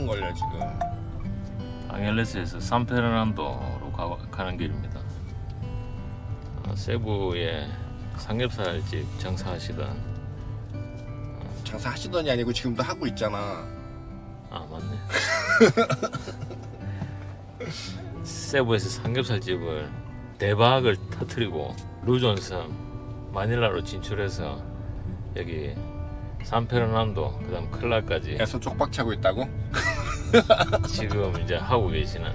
40분 걸려 지금. 앙헬레스에서 산페르난도로 가, 가는 길입니다. 어, 세부의 삼겹살집 장사하시던 장사 하시더니 아니고 지금도 하고 있잖아. 아 맞네. 세부에서 삼겹살집을 대박을 터트리고 루존섬 마닐라로 진출해서 여기 산페르난도 그다음 클라까지 에서 쪽박 차고 있다고? 지금 이제 하고 계시는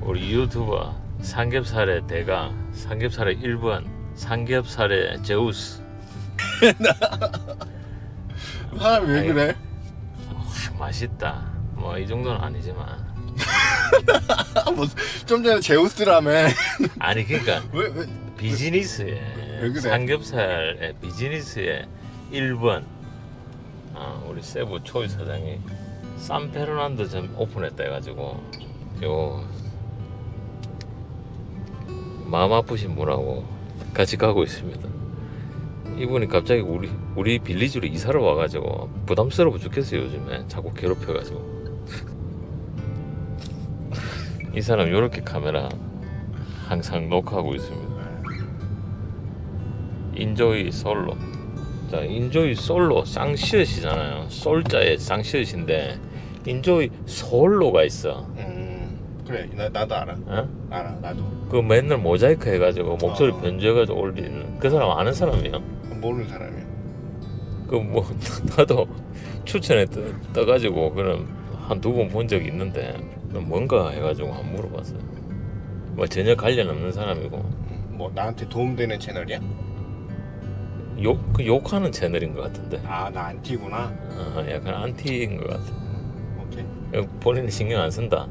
우리 유튜버 삼겹살의 대가 삼겹살의 1번 삼겹살의 제우스 사람이 왜 그래? 와, 맛있다 뭐 이 정도는 아니지만 뭐, 좀 전에 제우스라며. 아니 그러니까 왜 왜? 비즈니스의 왜 그래? 삼겹살의 비즈니스의 1번 어, 우리 세부 초이 사장이 산페르난도 점 오픈했다 해가지고 요 마음 아프신 분하고 같이 가고 있습니다. 이분이 갑자기 우리 우리 빌리지로 이사를 와가지고 부담스러워 죽겠어요 요즘에 자꾸 괴롭혀가지고 이 사람 요렇게 카메라 항상 녹화하고 있습니다. 인조이 솔로. 자, 인조이 솔로 쌍시읒이잖아요. 솔자의 쌍시읒인데 인조이 솔로가 있어. 음 그래 나 나도 알아. 어? 알아 나도 그 맨날 모자이크 해가지고 목소리 어. 변조해가지고 올리는 그 사람 아는 사람이야. 모르는 사람이야. 그 뭐 나도 추천에 떠, 떠가지고 그런 한두 번 본 적이 있는데 뭔가 해가지고 안 물어봤어요. 뭐 전혀 관련 없는 사람이고 뭐 나한테 도움되는 채널이야? 욕, 그 욕하는 채널인 것 같은데. 아 나 안티구나. 어, 약간 안티인 것 같아. 본인은 신경 안 쓴다.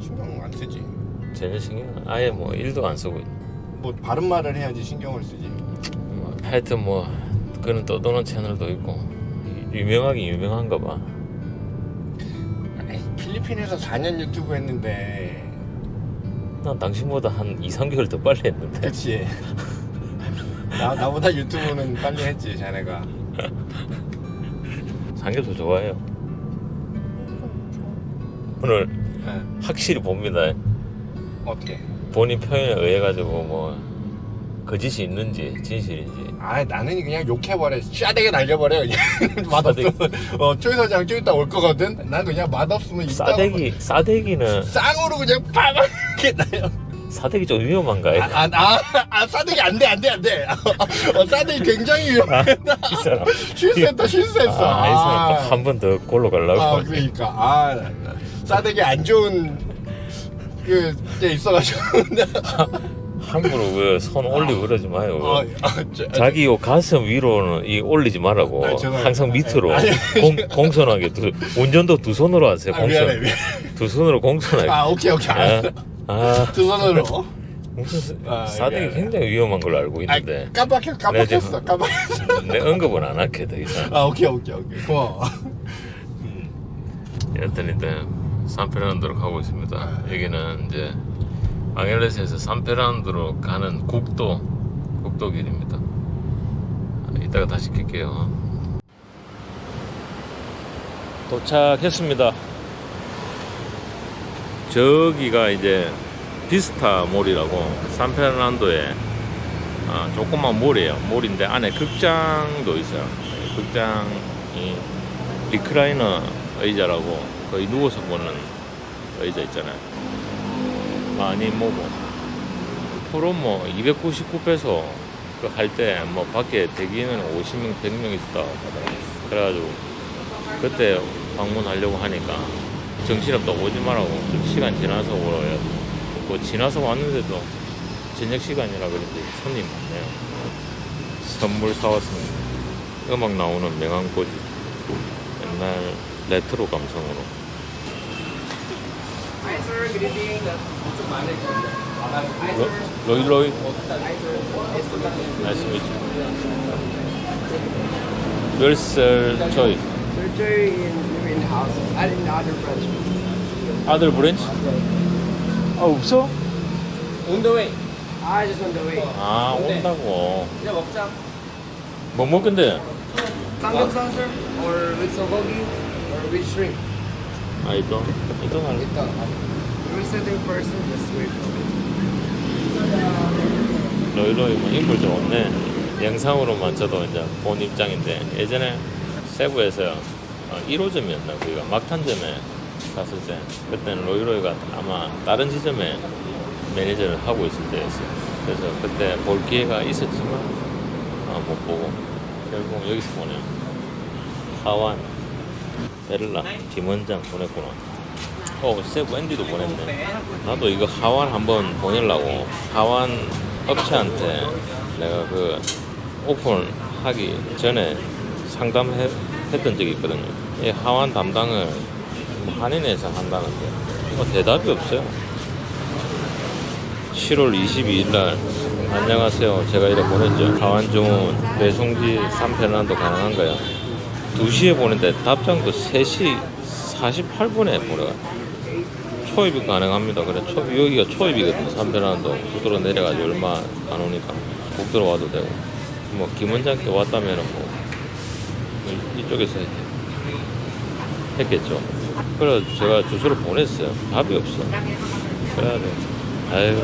신경 안 쓰지. 전혀 신경 아예 뭐 일도 안 쓰고 있- 뭐 바른 말을 해야지 신경을 쓰지. 뭐 하여튼 뭐 그런 떠도는 채널도 있고 유명하긴 유명한가 봐 아니, 필리핀에서 4년 유튜브 했는데. 난 당신보다 한 2, 3개월 더 빨리 했는데 그치. 나 나보다 유튜브는 빨리 했지 자네가. 삼겹살 좋아해요 오늘 네. 확실히 봅니다. 어떻게? 본인 표현에 의해 가지고 뭐 거짓이 있는지 진실인지. 아 나는 그냥 욕해버려. 싸대게 날려버려. 그냥 맛없으면. 어 초이사장 좀 이따 올 거거든? 난 그냥 맛없으면 싸대기 싸대기는 쌍으로 그냥 파박 이렇게 날려. 싸대기 좀 위험한가요? 아, 아, 아, 아 싸대기 안 돼 안 돼 안돼. 어, 싸대기 굉장히 위험해 이 사람. 실수했다 실수했어. 아, 이 사람 한번 더 골로 가려고. 아 그러니까. 아 싸대기 안 좋은 그게 있어가지고. 함부로 그손 올리고 그러지 마요. 어, 아, 저, 자기 요 가슴 위로는 이 올리지 말라고. 아, 죄송해요. 항상 밑으로. 아니, 공, 공손하게 두, 운전도 두 손으로 하세요 아, 미안해 공손. 미안해. 두 손으로 공손하게. 아 오케이 오케이. 알았어 아, 아. 두 손으로? 무슨 아, 사대기 미안해. 굉장히 위험한 걸로 알고 아, 있는데. 깜빡했 깜빡했어 깜빡했어. 내 언급은 안 할게 더 이상 아 오케이 오케이 오케이. 고마워. 여튼 일단 산페르난도로 가고 있습니다. 아. 여기는 이제 앙헬레스에서 산페르난도로 가는 국도 국도길입니다. 아, 이따가 다시 킬게요. 도착했습니다. 저기가 이제 비스타 몰이라고 산페르난도에 아, 조그만 몰이에요. 몰인데 안에 극장도 있어요. 네, 극장이 리크라이너 의자라고 거의 누워서 보는 의자 있잖아요. 많이 뭐고. 프로 뭐 299페소 그 할 때 뭐 밖에 대기는 50명 100명 있었다 그래가지고 그때 방문하려고 하니까 정신없다 오지 말라고 좀 시간 지나서 오라요 뭐 지나서 왔는데도 저녁 시간이라 그런지 손님 많네요. 선물 사왔습니다. 음악 나오는 명함꽂이. 옛날 레트로 감성으로 Hi sir, good evening. 로, 로이 uh? Surgery in in house. I didn't other branch. Other branch? 아 없어? On the way. I just on the way. 아 온다고 이제 먹자. 뭐? Samgyeopsal sir, or with sogogi, or with shrimp. 아 이거 이거 할 Ito. You're sitting person, just wait for me. 로이로이 뭐 인물 좀 없네. 영상으로만 저도 이제 본 입장인데 예전에 세부에서 어, 1호점이었나 거기가 막탄점에 갔을 때 그때는 로이로이가 아마 다른 지점에 매니저를 하고 있을 때였어요. 그래서 그때 볼 기회가 있었지만 어, 못 보고 결국 여기서 보네요. 하완 베를라 김원장 보냈구나. 어 세부 앤디도 보냈네. 나도 이거 하완 한번 보내려고 하완 업체한테 내가 그 오픈하기 전에 상담했던 적이 있거든요. 이 하완 담당을 한인에서 한다는데 뭐 대답이 없어요. 7월 22일 날 안녕하세요. 제가 이래 보냈죠. 하완 주문 배송지 3편란도 가능한가요? 2시에 보냈는데 답장도 3시 48분에 보내가 초입이 가능합니다. 그래 초 여기가 초입이거든요. 삼편안도 국도로 내려가지고 얼마 안 오니까 국도로 와도 되고 뭐 김원장께 왔다면은 뭐 이- 이쪽에서 했- 했겠죠. 그래 제가 주소를 보냈어요. 답이 없어. 그래가지고 아유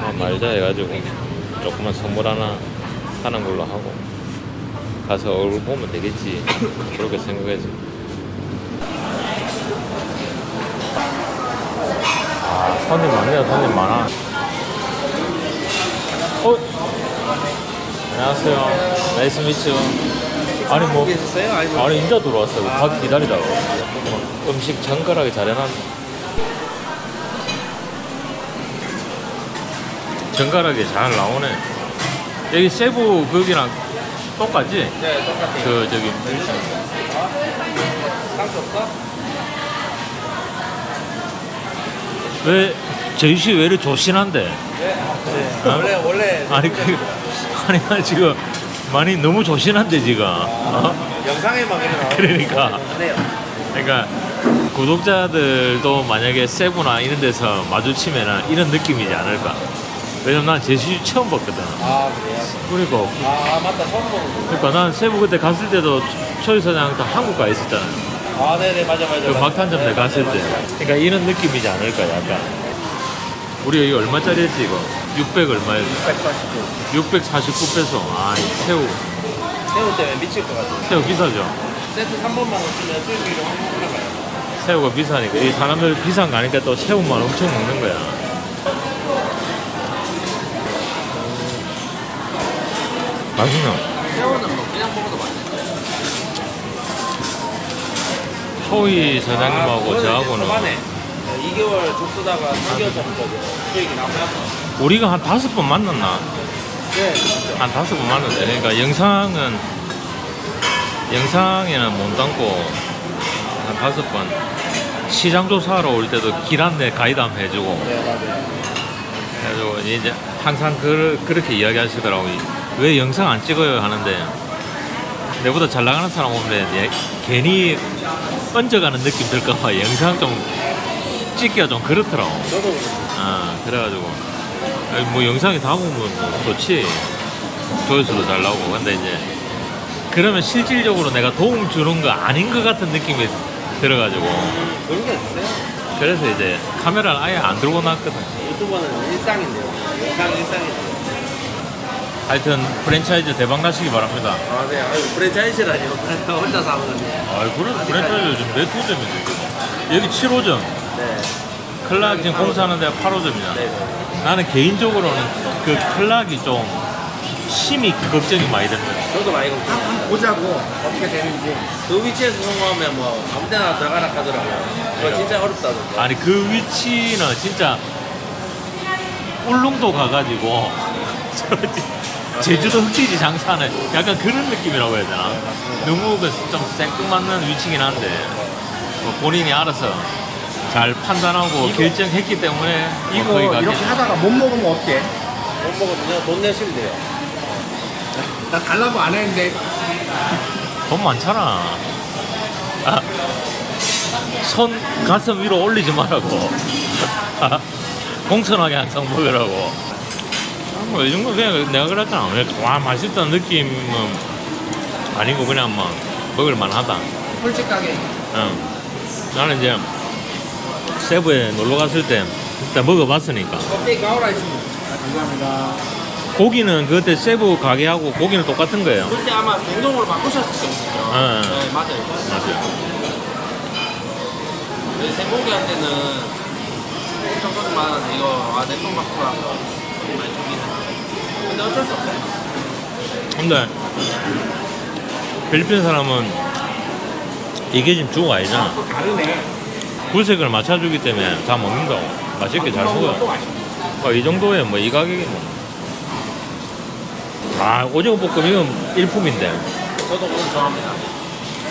아, 말자 해가지고 조그만 선물 하나 사는 걸로 하고 가서 얼굴 보면 되겠지 그렇게 생각했지. 아, 손님 많네요, 손님 많아. 어? 안녕하세요. 나이스 미츠. 아니, 뭐. 아니, 인자 들어왔어요. 다 기다리다가. 음식 정갈하게 잘 해놨네. 정갈하게 잘 나오네. 여기 세부 거기랑 똑같지? 네, 똑같아요. 그, 저기, 상관 없어? 왜, 제이씨 왜 이렇게 조신한데? 네. 원래 원래 아니 그 아니 나 지금 많이 너무 조신한데 지금 어? 영상에만 그래요. 그러니까 네요. 그러니까 구독자들도 만약에 세부나 이런 데서 마주치면은 이런 느낌이지 않을까 왜냐면 난 제시 처음 봤거든 아 그래요? 그러니까 아 맞다 처음 보는 그러니까 난 세부 그때 갔을 때도 초이 사장 다 한국 가 있었잖아요 아 네네 맞아 맞아. 그 맞아. 막탄점 내 네, 갔을 맞아, 때 맞아. 그러니까 이런 느낌이지 않을까 약간 우리 여기 얼마짜리였지 이거 600 얼마였지 189. 649페소 아, 이 새우 새우 때문에 미칠 것 같아. 새우 비싸죠 세트 3번만 오시면 수익률이 확 올라가요. 새우가 비싸니까 이 사람들 비싼 거 아니까 또 새우만 엄청 먹는 거야. 맛있나? 새우는 뭐 그냥 먹어도 맛있어. 초이 사장님하고 저하고는 초반에 2개월 족수다가 3개월 전까지 수익이 나와요. 우리가 한 다섯 번 만났나? 네. 한 다섯 번 만났대. 그러니까 영상은 영상에는 못 담고 한 다섯 번 시장 조사하러 올 때도 길 안내 가이드 한번 해주고 네 맞아요. 그래가지고 이제 항상 그, 그렇게 이야기하시더라고. 왜 영상 안 찍어요? 하는데 내보다 잘 나가는 사람 오면 얘 괜히 얹어가는 느낌 들까봐 영상 좀 찍기가 좀 그렇더라고. 아, 그래가지고 뭐 영상이 다 보면 뭐 좋지. 조회수도 잘 나오고. 근데 이제 그러면 실질적으로 내가 도움 주는 거 아닌 것 같은 느낌이 들어가지고 그런 게 있어요. 그래서 이제 카메라를 아예 안 들고 놨거든. 유튜버는 일상인데요. 영상 일상이죠. 하여튼 프랜차이즈 대박 나시기 바랍니다. 아, 네. 아유, 프랜차이즈라니요. 혼자 사는 건데. 아, 그래 프랜차이즈 요즘 몇 호점이지? 여기 7호점, 네. 클락 지금 공사하는 데가 8호점이야. 네. 나는 개인적으로는 그 클락이 좀 심히 걱정이 많이 됩니다. 저도 많이 좀 한번 보자고 어떻게 되는지. 그 위치에서 성공하면 뭐 아무 데나 들어가라 하더라고요. 그거 진짜 어렵다던데. 아니 그 위치는 진짜 울릉도 가가지고 저기 제주도 흑돼지 장사는 약간 그런 느낌이라고 해야 되나? 너무 그좀 생뚱맞는 위치긴 한데 뭐 본인이 알아서 잘 판단하고 결정했기 때문에 뭐 이거 거기 이렇게 가겠죠. 하다가 못 먹으면 어때? 못 먹으면 돈 내시면 돼요. 나 달라고 안 했는데 돈 많잖아. 아, 손 가슴 위로 올리지 말라고. 공손하게 항상 먹으라고. 아, 뭐, 이 정도 그냥 내가 그랬잖아. 그냥 와, 맛있다는 느낌은 아니고 그냥 뭐, 먹을만 하다. 솔직하게 응. 나는 이제 세부에 놀러 갔을 때 일단 먹어봤으니까 가오라. 감사합니다. 고기는 그때 세부 가게하고 고기는 똑같은 거예요. 그때 아마 냉동으로 바꾸셨을 거거든요. 아, 네, 맞아요. 맞아요. 생고기한테는 많은데 이거 아 냉동 바꾸라. 근데 어쩔 수 없어요. 근데 필리핀 사람은 이게 지금 죽어 아니잖아. 또 다르네. 굴색을 맞춰주기 때문에 다 먹는다고. 맛있게 잘또 먹어요. 맛있어. 어, 이 정도에 뭐 이 가격이 뭐. 아, 오징어 볶음 이건 일품인데. 저도 오늘 좋아합니다.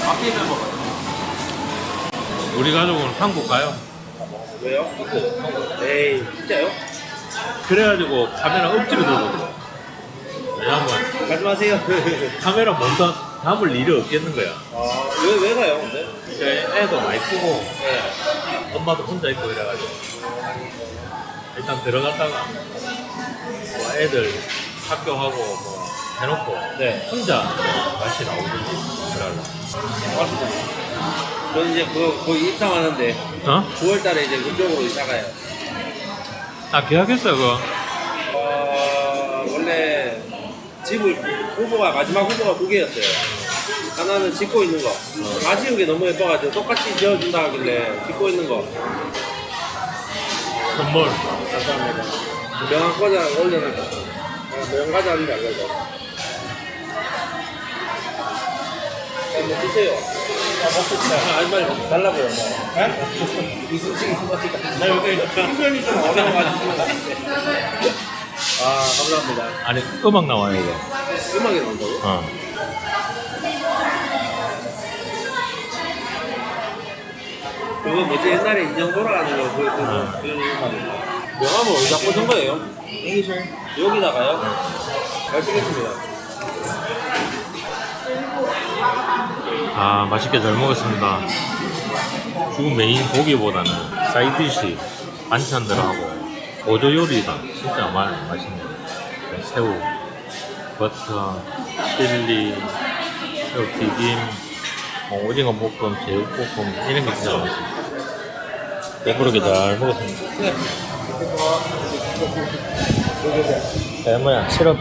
앞뒤를 먹어요. 우리 가족은 한국 가요. 왜요? 에이 진짜요? 그래가지고 카메라 억지로 들고. 왜냐면 가지 마세요. 카메라 몬다 담을 일이 없겠는 거야. 왜, 왜 가요, 근데? 네, 애도 많이 크고 네. 엄마도 혼자 있고 이래가지고 일단 들어갔다가 뭐 애들 학교하고 뭐 해놓고 네. 혼자 다시 나오든지 그러려 저는 이제 그, 거기 입사하는데 어? 9월 달에 이제 그쪽으로 이사 가요. 아 계약했어 그거 집을 후보가 마지막 후보가 두 개였어요. 하나는 짓고 있는 거. 아쉬운 게 너무 예뻐가지고 똑같이 지어준다 하길래 짓고 있는 거. 선물 감사합니다. 명함 과자 올려놓을게요. 아, 명과자 하는지 알려줘. 뭐 드세요. 아, 먹고 싶다. 아, 아니, 빨리 달라고요, 뭐. 이순식이 수고하니까. 나 여기 훈련이 좀 어려워가지고. 아, 감사합니다. 아니 음악 나와요 이거 음악이 나온다고? 어. 그거 뭐지 옛날에 인형 돌아가는 거 그거 그거 아. 그런 음악인가? 명함을 어디다 꽂은 거예요? 여기다가요? 잘 쓰겠습니다. 아 맛있게 잘 먹었습니다 주 메인 고기보다는 사이드시 반찬들하고 보조 요리가 진짜 마, 맛있네요 새우 버터 칠리 새우 튀김 뭐 오징어 볶음 제육볶음 이런 게 진짜 맛있어요 배부르게 잘 먹었습니다 자, 뭐야 시럽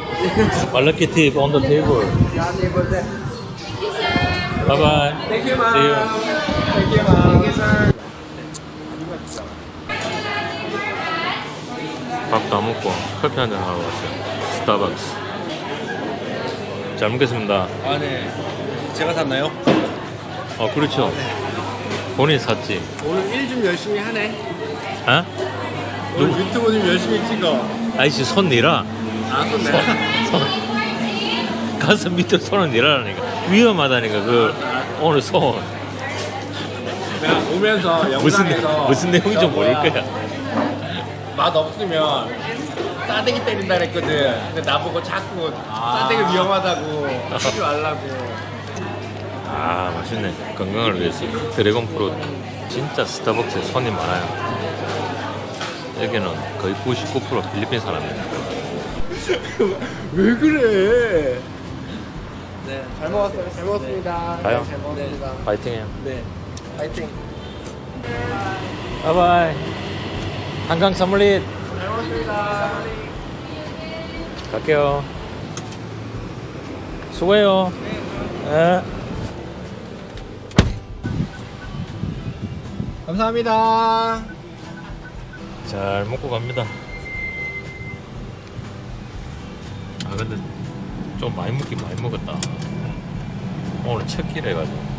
말라키 팁 on the you. ma'am. Thank you, ma'am. Thank you, sir. 밥도 안 먹고 커피 한 잔 하러 왔어요. 스타벅스. 잘 먹겠습니다. 아, 네. 제가 샀나요? 어, 그렇죠. 본인 샀지. 오늘 일 좀 열심히 하네. 어? 오늘 유튜브 좀 열심히 찍어. 아이씨, 손 내라. 아, 또 손, 내가. 손. 가슴 밑에 손을 내라라니까. 위험하다니까, 그, 오늘 손. 내가 오면서 무슨, 영상에서 무슨 내용인지 저 모를 거야. 맛 없으면 싸대기 때린다 그랬거든. 근데 나보고 자꾸 아. 싸대기 위험하다고 하지 말라고. 아, 맛있네. 건강을 위해서. 드래곤 프루트. 진짜 스타벅스에 손이 많아요. 여기는 거의 99% 필리핀 사람입니다. 왜 그래? 네, 잘 먹었어요. 잘 먹었습니다. 가요. 네, 잘 먹었습니다. 파이팅 해요. 네, 파이팅. 바이바이. 한강 선물릿 잘 먹었습니다. 갈게요. 수고해요. 네. 감사합니다. 잘 먹고 갑니다. 아 근데 좀 많이 먹긴 많이 먹었다. 오늘 첫 끼를 해가지고.